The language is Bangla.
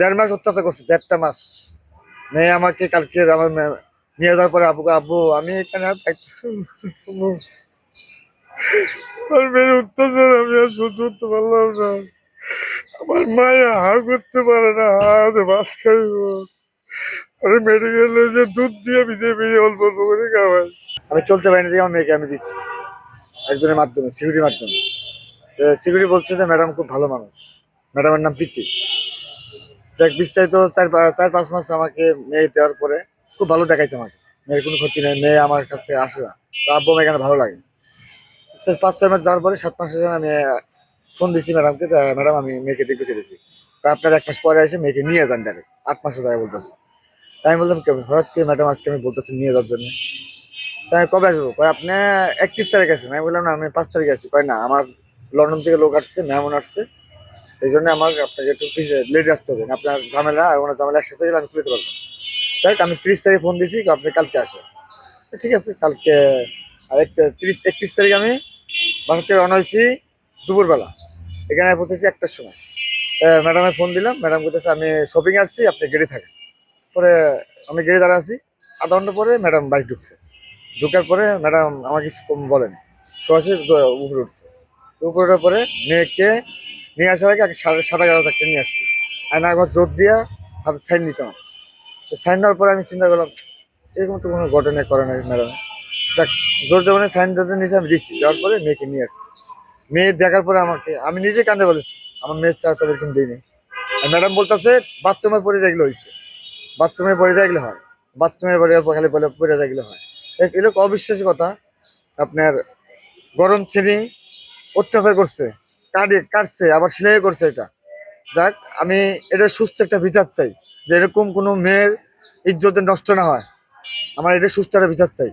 দেড় মাস অত্যাচার করছে, দেড়টা মাস। মেয়ে আমাকে কালকে আমার নিয়ে যাওয়ার পরে আব্বুকে আব্বু আমি এখানে আর অত্যাচার, আমি আর সহ্য করতে পারলাম না। আমার মায়ে হা করতে পারে না হাতে ভাত খাইব। আরে মেডিকেলে যে দুধ দিয়ে ভিজে ভিজে অল্প অল্প করে খাওয়াই আমি চলতে পারিনি যে আমার মেয়েকে আমি দিছি একজনের মাধ্যমে সিকিউরিটির মাধ্যমে। সিকিউরিটি বলছে যে, ম্যাডাম খুব ভালো মানুষ। ম্যাডামের নাম প্রীতি। দেখ, বিস্তারিত চার চার পাঁচ মাস আমাকে মেয়ে দেওয়ার পরে খুব ভালো দেখাইছে আমাকে। মেয়ের কোনো ক্ষতি নেই, মেয়ে আমার কাছ থেকে আসে না। তো আব্বু আমার এখানে ভালো লাগে। পাঁচ ছয় মাস যাওয়ার পরে সাত মাসের সময় আমি ফোন দিছি ম্যাডামকে ম্যাডাম আমি মেয়েকে দেখতে চেয়েছি তা আপনার এক মাস পরে এসে মেয়েকে নিয়ে যান ডাইরেক্ট আট মাসে যায় বলতেছে। তাই আমি বললাম "কে- হঠাৎ করে ম্যাডাম আজকে আমি বলতেছি নিয়ে যাওয়ার জন্য। তাই কবে আসব? কয়, আপনি একত্রিশ তারিখ আসেন। আমি বললাম, না, আমি পাঁচ তারিখে আসি। কয়, না, আমার লন্ডন থেকে লোক আসছে, মেহমান আসছে। এই জন্য আমার আপনাকে একটু লেট আসতে হবে। আপনার ঝামেলা আর ওনার ঝামেলা একসাথে গেলে আমি খুলতে পারব। তাই আমি ত্রিশ তারিখে ফোন দিয়েছি আপনি কালকে আসেন। ঠিক আছে, কালকে, আর এক- তিরিশ, একত্রিশ তারিখ আমি বাসা থেকে রওনা হয়েছি দুপুরবেলা। এখানে পৌঁছেছি একটার সময়। ম্যাডামে ফোন দিলাম ম্যাডাম বলতেছে, আমি শপিং আসছি, আপনি গেড়ে থাকেন। পরে আমি গেড়ে দাঁড়া আছি। আধা ঘণ্টা পরে ম্যাডাম বাড়ি ঢুকছে। ঢুকার পরে ম্যাডাম আমাকে কিছু বলেন। সরাসরি উপরে উঠছে। উপরে ওঠার পরে মেয়েকে নিয়ে আসার আগে সাদা সাদা গাছ একটা নিয়ে আসছি। আর না, একবার জোর দিয়া হাতে সাইন নিচ্ছে আমার। সাইন দেওয়ার পরে আমি চিন্তা করলাম, এরকম তো কোনো ঘটনা করে না ম্যাডাম। দেখ জোর জমানে সাইন দিতে নিয়েছে আমি দিচ্ছি যাওয়ার পরে মেয়েকে নিয়ে আসছি। মেয়ে দেখার পরে আমাকে আমি নিজে কান্দে বলেছি, আমার মেয়ের চা তো এরকম দিইনি আর ম্যাডাম বলতেছে বাথরুমে পড়ে যেগুলো হয়েছে বাথরুমে পড়ে যেগুলো হয়। বাথরুমে পড়ে খালি বলে পড়ে যেগুলো হয়। এগুলো অবিশ্বাসী কথা। আপনার গরম চিনি অত্যাচার করছে। কাটে কাটছে, আবার সেলাই করছে এটা। যাক, আমি এটা সুস্থ একটা বিচার চাই, যে এরকম কোনো মেয়ের ইজ্জতে নষ্ট না হয়। আমার এটা সুস্থ একটা বিচার চাই।